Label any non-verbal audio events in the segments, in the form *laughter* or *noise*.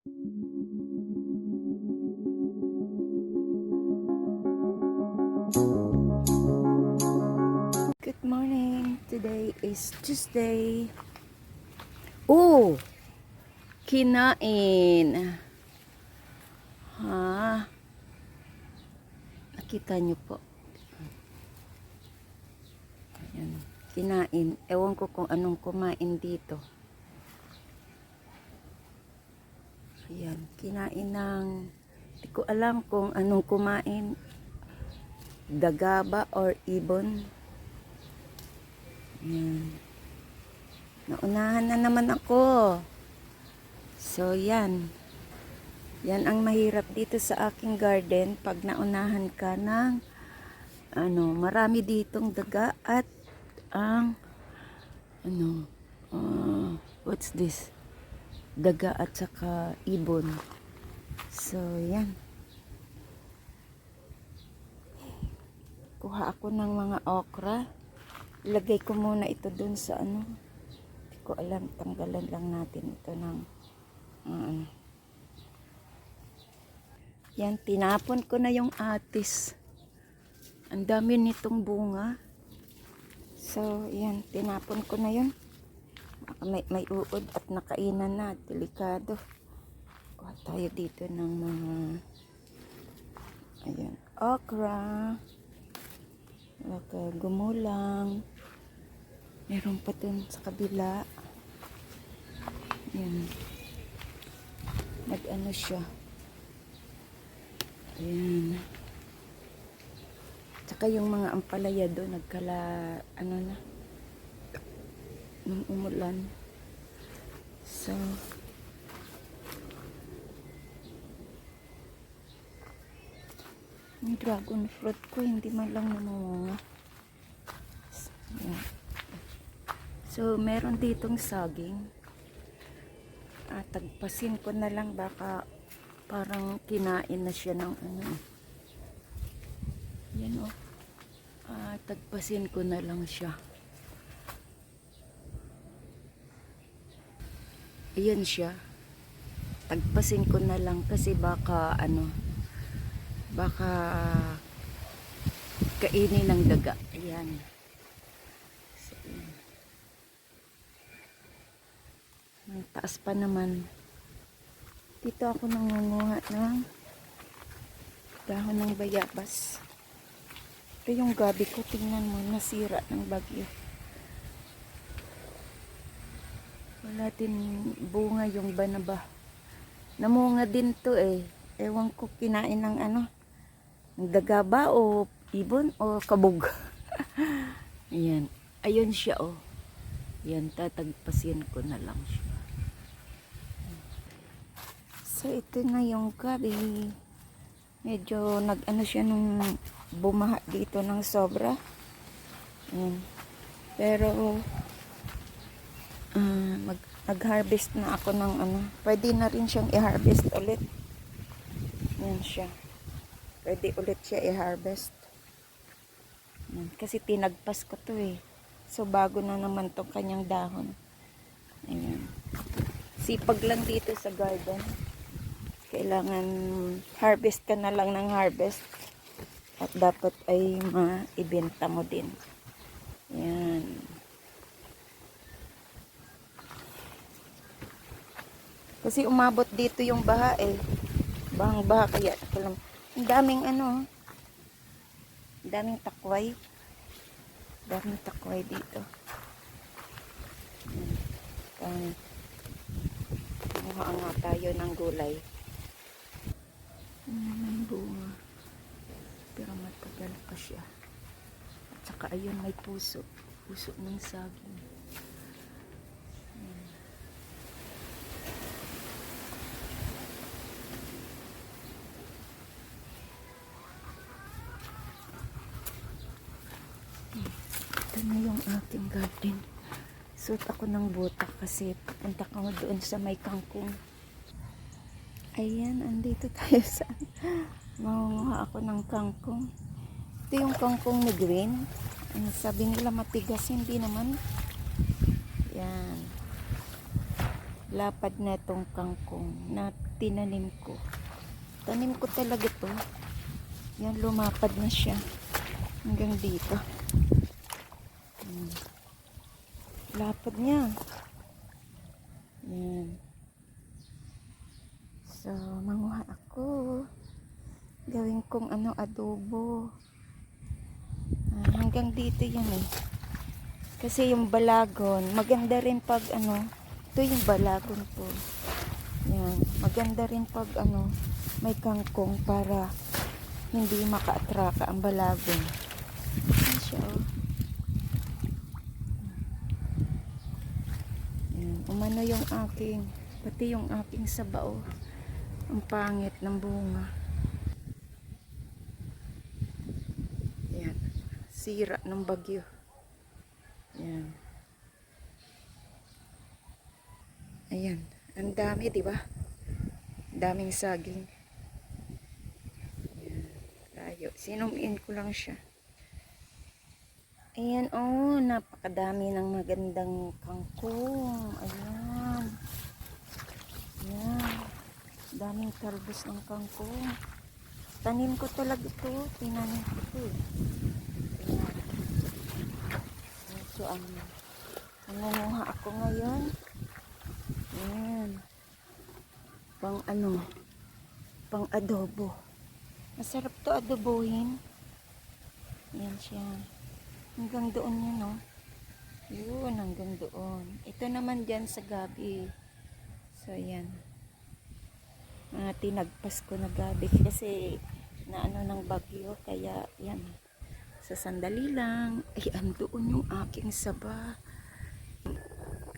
Good morning. Today is Tuesday. Oh! Kinain. Ha? Nakita niyo po. Ayan. Kinain. Ewan ko kung anong kumain dito. Ayan. Kinain ng... Hindi ko alam kung anong kumain. Daga ba or ibon. Ayan. Naunahan na naman ako. So, yan. Yan ang mahirap dito sa aking garden pag naunahan ka ng ano, marami ditong daga at ang ano, uh, what's this? Daga at saka ibon. So, yan. Kuha ako ng mga okra. Ilagay ko muna ito dun sa ano. Hindi ko alam. Tanggalan lang natin ito ng ano. Yan, tinapon ko na yung atis. Ang dami nitong bunga. So, yan, tinapon ko na yun. Baka May, may uod at nakainan na. Delikado. Kuha tayo dito ng mga ayan, okra. Okay, gumulang. Meron pa dun sa kabila. Yan. Nag-ano siya. Ayan. Tsaka yung mga ampalaya doon, nagkala, ano na, nung umulan. So, yung dragon fruit ko, hindi man lang namunga. Ayan. So, meron ditong saging. Ah, tagpasin ko na lang baka parang kinain na siya ng ano. Yan o. Ah, tagpasin ko na lang siya. Ayan siya. Tagpasin ko na lang kasi baka ano baka kainin ng daga. Ayan. So, taas pa naman. Dito ako nangunguha ng dahon ng bayabas. Ito yung gabi ko. Tingnan mo, nasira ng bagyo. Wala din bunga yung banaba. Namunga din to eh. Ewan ko kinain ng ano. Ng daga ba o ibon o kabog. *laughs* Ayan. Ayun siya oh. Yan, tatagpasin ko na lang siya. So, ito na yung gabi. Medyo nag-ano siya nung bumaha dito ng sobra. Ayan. Pero, ah, mag, nag-harvest na ako ng ano. Pwede na rin siyang i-harvest ulit. Yan siya. Pwede ulit siya i-harvest. Kasi tinagpas ko to eh. So, bago na naman tong kanyang dahon. Ayan. Sipag lang dito sa garden. Kailangan harvest ka na lang ng harvest. At dapat ay maibenta mo din. Yan. Kasi umabot dito yung baha eh. Bahang baha kaya. Ang daming ano. Ang daming takway. Daming takway dito. Um, Kumuha nga tayo ng gulay. Ano naman bunga. Pero matagal pa siya. At saka ayun may puso. Puso ng saging. Ayan. Ito na yung aking garden. Suot ako ng buta kasi papunta ka mo doon sa may kangkong. Ayan, andito tayo sa *laughs* mangunguha ako ng kangkong. Ito yung kangkong na green. Ano, sabi nila matigas, hindi naman. Yan. Lapad na itong kangkong. Na tinanim ko. Tanim ko talaga to. Yan, lumapad na siya. Hanggang dito. Lapad niya. Yan. So, manguha ako. Gawin kong ano, adobo. Ah, hanggang dito yan eh. Kasi yung balagon, maganda rin pag ano, ito yung balagon ko. Yan, maganda rin pag ano, may kangkong para hindi makaatraka ang balagon. Yan siya oh. Yan, umano yung aking, pati yung aking sabao. Ang pangit ng bunga. Yan, sira ng bagyo. Yan. Ayan. Ang dami, di ba? Daming saging. Ayan. Tayo. Sinumin ko lang siya. Ayan, oh. Napakadami ng magandang kangkong. Ayan. Ayan. Daming talbos ng kangkong. Tanim ko talaga ito. Tinanim ko ito. eh. Ayan. So, ang nangunguha ako ngayon. Ayan. Pang ano, pang adobo. Masarap to adobohin. Ayan siya. Hanggang doon yun, no? Yun, hanggang doon. Ito naman dyan sa gabi. So, ayan. Mga tinagpas ko na gabi kasi na ano ng bagyo. Kaya, yan. Sa sandali lang. Ay, andoon yung aking saba.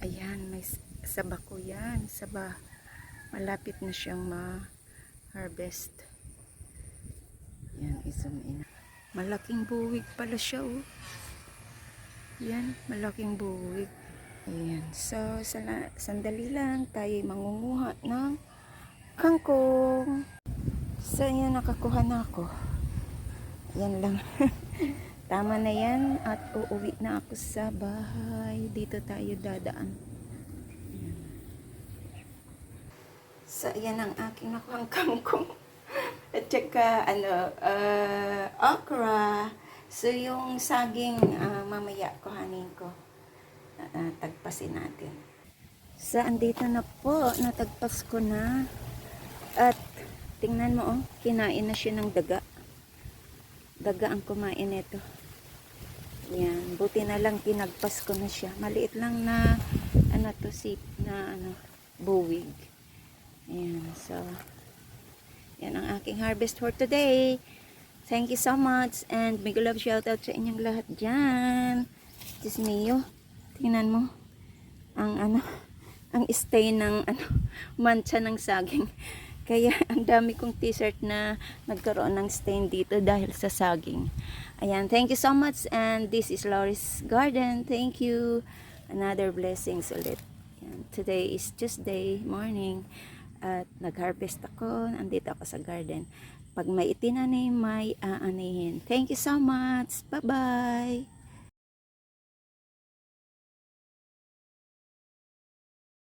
Ayan, may saba ko yan. Saba. Malapit na siyang ma-harvest. Yan, isum in. Malaking buwig pala siya, oh. Yan, malaking buwig. Ayan. So, sala, sandali lang. Tayo mangunguha ng kangkong. So, yan, nakakuha na ako. Yan lang. *laughs* Tama na yan at uuwi na ako sa bahay. Dito tayo dadaan. Ayan. So, yan ang aking nakuhang kangkong. At saka, ano, uh, okra. So, yung saging, ah, mamaya kuhanin ko. Ah, tagpasin natin. So, andito na po. Natagpas ko na. At, tingnan mo, oh, kinain na siya ng daga daga ang kumain nito. Yan, buti na lang kinagpas ko na siya. Maliit lang na ano to sip na ano buwig. Ayan, so yan ang aking harvest for today. Thank you so much and big love shout out sa inyong lahat diyan. Diyos mio, tingnan mo ang ano ang stain ng ano mancha ng saging. *laughs* Kaya ang dami kong t-shirt na nagkaroon ng stain dito dahil sa saging. Ayan, thank you so much and this is Loris Garden. Thank you. Another blessings ulit. Ayan, today is Tuesday morning at nag-harvest ako. Nandito ako sa garden. Pag may itinanim, may aanihin. Thank you so much. Bye-bye.